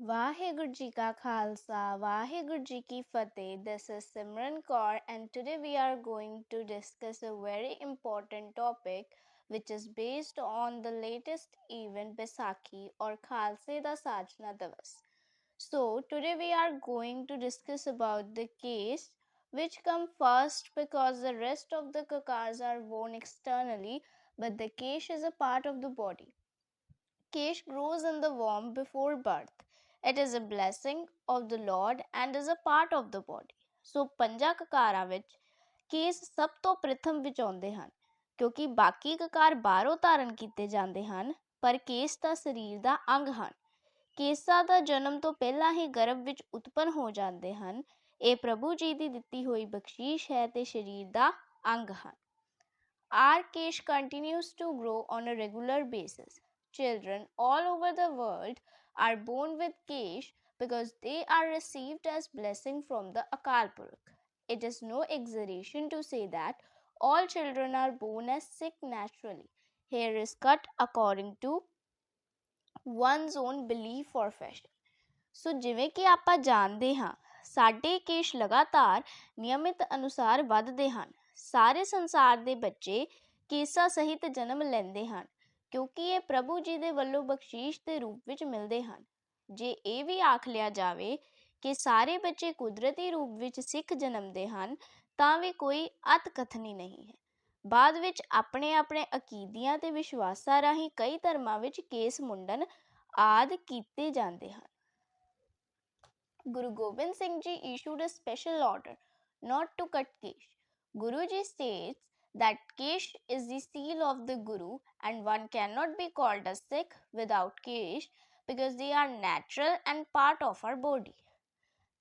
Waheguru Ji Ka Khalsa, Waheguru Ji Ki Fateh. This is Simran Kaur, and today we are going to discuss a very important topic which is based on the latest event Besaki or Khalsa Da Sajna Davas. So, today we are going to discuss about the case which come first because the rest of the kakars are worn externally but the kesh is a part of the body. Kesh grows in the womb before birth It is a blessing of the Lord and is a part of the body. ਸੋ ਪੰਜਾਂ ਕਕਾਰਾਂ ਵਿੱਚ case ਸਭ ਤੋਂ ਪ੍ਰਥਮ ਵਿੱਚ ਆਉਂਦੇ ਹਨ, ਕਿਉਂਕਿ ਬਾਕੀ ਕਕਾਰ ਬਾਹਰੋਂ ਧਾਰਨ ਕੀਤੇ ਜਾਂਦੇ ਹਨ, ਪਰ ਕੇਸ ਤਾਂ ਸਰੀਰ ਦਾ ਅੰਗ ਹਨ ਕੇਸਾਂ ਦਾ ਜਨਮ ਤੋਂ ਪਹਿਲਾਂ ਹੀ ਗਰਭ ਵਿੱਚ ਉਤਪੰਨ ਹੋ ਜਾਂਦੇ ਹਨ ਇਹ ਪ੍ਰਭੂ ਜੀ ਦੀ ਦਿੱਤੀ ਹੋਈ ਬਖਸ਼ੀਸ਼ ਹੈ ਤੇ ਸਰੀਰ ਦਾ ਅੰਗ ਹਨ Our kesh continues to grow on a regular basis. Children all over the world are born with kesh because they are received as blessing from the Akal Purukh. It is no exaggeration to say that all children are born as sick naturally. Hair is cut according to one's own belief or fashion. ਸੋ ਜਿਵੇਂ ਕਿ ਆਪਾਂ ਜਾਣਦੇ ਹਾਂ ਸਾਡੇ ਕੇਸ਼ ਲਗਾਤਾਰ ਨਿਯਮਿਤ ਅਨੁਸਾਰ ਵੱਧਦੇ ਹਨ ਸਾਰੇ ਸੰਸਾਰ ਦੇ ਬੱਚੇ ਕੇਸਾਂ ਸਹਿਤ ਜਨਮ ਲੈਂਦੇ ਹਨ ਕਿਉਂਕਿ ਇਹ ਪ੍ਰਭੂ ਜੀ ਦੇ ਵੱਲੋਂ ਬਖਸ਼ੀਸ਼ ਦੇ ਰੂਪ ਵਿੱਚ ਮਿਲਦੇ ਹਨ। ਜੇ ਇਹ ਵੀ ਆਖ ਲਿਆ ਜਾਵੇ ਕਿ ਸਾਰੇ ਬੱਚੇ ਕੁਦਰਤੀ ਰੂਪ ਵਿੱਚ ਸਿੱਖ ਜਨਮਦੇ ਹਨ, ਤਾਂ ਵੀ ਕੋਈ ਅਤ ਕਥਨੀ ਨਹੀਂ ਹੈ। ਬਾਅਦ ਵਿੱਚ ਆਪਣੇ ਆਪਣੇ ਅਕੀਦੀਆਂ ਤੇ ਵਿਸ਼ਵਾਸਾਂ ਰਾਹੀਂ ਕਈ ਧਰਮਾਂ ਵਿੱਚ ਕੇਸ ਮੁੰਡਨ ਆਦ ਕੀਤੇ ਜਾਂਦੇ ਹਨ। Guru Gobind Singh Ji issued a special order, not to cut kesh. Guru Ji states that kesh is the seal of the Guru and one cannot be called a Sikh without kesh because they are natural and part of our body.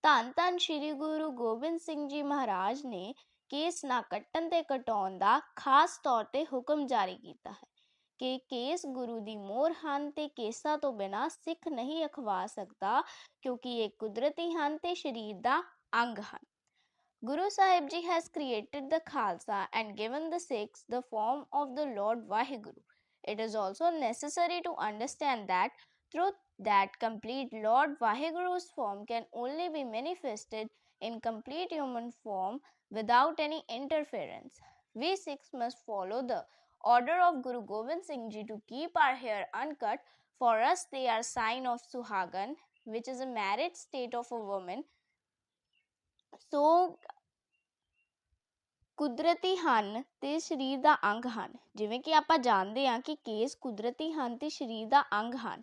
ਧੰਨ ਧੰਨ ਸ਼੍ਰੀ ਗੁਰੂ ਗੋਬਿੰਦ ਸਿੰਘ ਜੀ ਮਹਾਰਾਜ ਨੇ case ਨਾ ਕੱਟਣ ਤੇ ਕਟਾਉਣ ਦਾ ਖਾਸ ਤੌਰ ਤੇ ਹੁਕਮ ਜਾਰੀ ਕੀਤਾ ਹੈ ਕਿ ਕੇਸ ਗੁਰੂ ਦੀ ਮੋਹਰ ਹਨ ਤੇ ਕੇਸਾਂ ਤੋਂ ਬਿਨਾ ਸਿੱਖ ਨਹੀਂ ਅਖਵਾ ਸਕਦਾ ਕਿਉਂਕਿ ਇਹ ਕੁਦਰਤੀ ਹਨ ਤੇ ਸਰੀਰ ਦਾ ਅੰਗ ਹਨ Guru Sahib Ji has created the Khalsa and given the Sikhs the form of the Lord Vaheguru. It is also necessary to understand that through that complete Lord Vaheguru's form can only be manifested in complete human form without any interference. We Sikhs must follow the order of Guru Gobind Singh Ji to keep our hair uncut. For us, they are sign of Suhagan, which is a married state of a woman. ਸੋ ਕੁਦਰਤੀ ਹਨ ਤੇ ਸਰੀਰ ਦਾ ਅੰਗ ਹਨ। ਜਿਵੇਂ ਕਿ ਆਪਾਂ ਜਾਣਦੇ ਹਾਂ ਕਿ ਕੇਸ ਕੁਦਰਤੀ ਹਨ ਤੇ ਸਰੀਰ ਦਾ ਅੰਗ ਹਨ।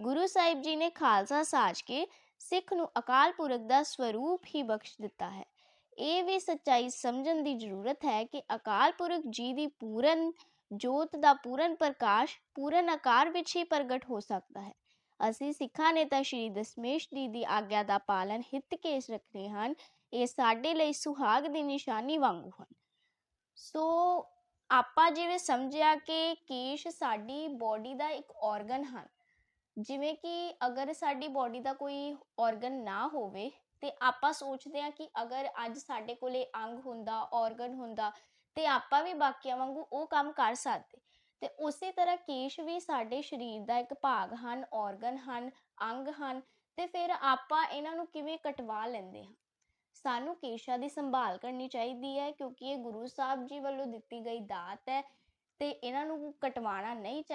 ਗੁਰੂ ਸਾਹਿਬ ਜੀ ਨੇ ਖਾਲਸਾ ਸਾਜ ਕੇ ਸਿੱਖ ਨੂੰ ਅਕਾਲ ਪੁਰਖ ਦਾ ਸਵਰੂਪ ਹੀ ਬਖਸ਼ ਦਿੱਤਾ ਹੈ। ਇਹ ਵੀ ਸੱਚਾਈ ਸਮਝਣ ਦੀ ਜ਼ਰੂਰਤ ਹੈ ਕਿ ਅਕਾਲ ਪੁਰਖ ਜੀ ਦੀ ਪੂਰਨ ਜੋਤ ਦਾ ਪੂਰਨ ਪ੍ਰਕਾਸ਼ ਪੂਰਨ ਆਕਾਰ ਵਿੱਚ ਹੀ ਪ੍ਰਗਟ ਹੋ ਸਕਦਾ ਹੈ। ਅਸੀਂ ਸਿੱਖਾਂ ਨੇ ਤਾਂ ਸ਼੍ਰੀ ਦਸਮੇਸ਼ ਜੀ ਦੀ ਆਗਿਆ ਦਾ ਪਾਲਨ ਹਿੱਤ ਕੇਸ ਰੱਖਣੇ ਹਨ ਇਹ ਸਾਡੇ ਲਈ ਸੁਹਾਗ ਦੀ ਨਿਸ਼ਾਨੀ ਵਾਂਗੂ ਹਨ। ਸੋ ਆਪਾਂ ਜਿਵੇਂ ਸਮਝਿਆ ਕਿ ਕੇਸ਼ ਸਾਡੀ ਬਾਡੀ ਦਾ ਇੱਕ ਆਰਗਨ ਹਨ, ਜਿਵੇਂ ਕਿ ਅਗਰ ਸਾਡੀ ਬਾਡੀ ਦਾ ਕੋਈ ਆਰਗਨ ਨਾ ਹੋਵੇ ਤੇ ਆਪਾਂ ਸੋਚਦੇ ਹਾਂ ਕਿ ਅਗਰ ਅੱਜ ਸਾਡੇ ਕੋਲੇ ਅੰਗ ਹੁੰਦਾ ਆਰਗਨ ਹੁੰਦਾ ਤੇ ਆਪਾਂ ਵੀ ਬਾਕੀਆਂ ਵਾਂਗੂ ਉਹ ਕੰਮ ਕਰ ਸਕਦੇ। ਤੇ ਉਸੇ ਤਰ੍ਹਾਂ ਕੇਸ਼ ਵੀ ਸਾਡੇ ਸਰੀਰ ਦਾ ਇੱਕ ਭਾਗ ਹਨ ਆਰਗਨ ਹਨ, ਅੰਗ ਹਨ ਤੇ ਫਿਰ ਆਪਾਂ ਇਹਨਾਂ ਨੂੰ ਕਿਵੇਂ ਕਟਵਾ ਲੈਂਦੇ ਹਾਂ? ਸਾਨੂੰ ਕੇਸ਼ਾਂ ਦੀ ਸੰਭਾਲ ਕਰਨੀ ਚਾਹੀਦੀ ਹੈ, ਕਿਉਂਕਿ ਇਹ ਗੁਰੂ ਸਾਹਿਬ ਜੀ ਵੱਲੋਂ ਦਿੱਤੀ ਗਈ ਦਾਤ ਹੈ ਤੇ ਇਹਨਾਂ ਨੂੰ ਕਟਵਾਉਣਾ ਨਹੀਂ ਚਾਹੀਦਾ